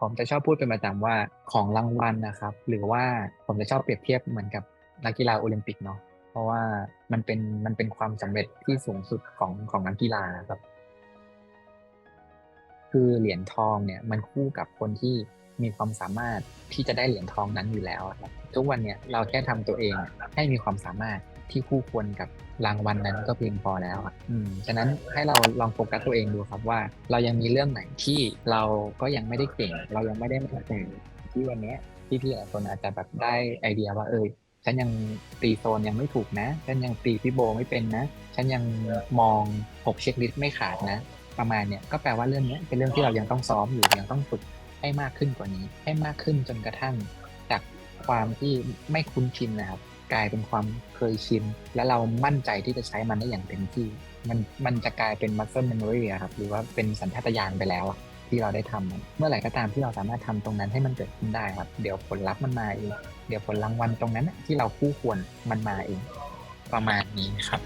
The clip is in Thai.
ผมจะชอบพูดเป็นประจำว่าของรางวัลนะครับ หรือว่าผมจะชอบเปรียบเทียบเหมือนกับนักกีฬาโอลิมปิกเนาะเพราะว่ามันเป็นมันเป็นความสำเร็จที่สูงสุดของของนักกีฬาครับ คือเหรียญทองเนี่ย มันคู่กับคนที่มีความสามารถที่จะได้เหรียญทองนั้นอยู่แล้วครับทุกวันเนี่ยเราแค่ทำตัวเองให้มีความสามารถ ที่คู่ควรกับรางวัลนั้นก็เพียงพอแล้วอะอืมฉะนั้นให้เราลองโฟกัสตัวเองดูครับว่า เรายังมีเรื่องไหนที่เราก็ยังไม่ได้เก่ง เรายังไม่ได้มาถึงที่วันนี้ยพี่ๆหลายคนอาจจะแบบได้ไอเดียว่าเออฉันยังตีโซนยังไม่ถูกนะ ฉันยังตีฟิโบไม่เป็นนะ ฉันยังมองหกเช็คลิสต์ไม่ขาดนะ ประมาณเนี่ยก็แปลว่าเรื่องนี้เป็นเรื่องที่เรายังต้องซ้อมอยู่ยังต้องฝึกให้มากขึ้นกว่านี้ ให้มากขึ้นจนกระทั่ง จากความที่ไม่คุ้นชินนะครับ กลายเป็นความเคยชิน และเรามั่นใจที่จะใช้มันได้อย่างเต็มที่ มันมันจะกลายเป็น muscle memory ครับหรือว่าเป็นสัญชาตญาณไปแล้วอะที่เราได้ทำเมื่อไหร่ก็ตามที่เราสามารถทำตรงนั้นให้มันเกิดขึ้นได้ครับ เดี๋ยวผลลัพธ์มันมาเองเดี๋ยวผลรางวัลตรงนั้นที่เราคู่ควรมันมาเองประมาณนี้ครับ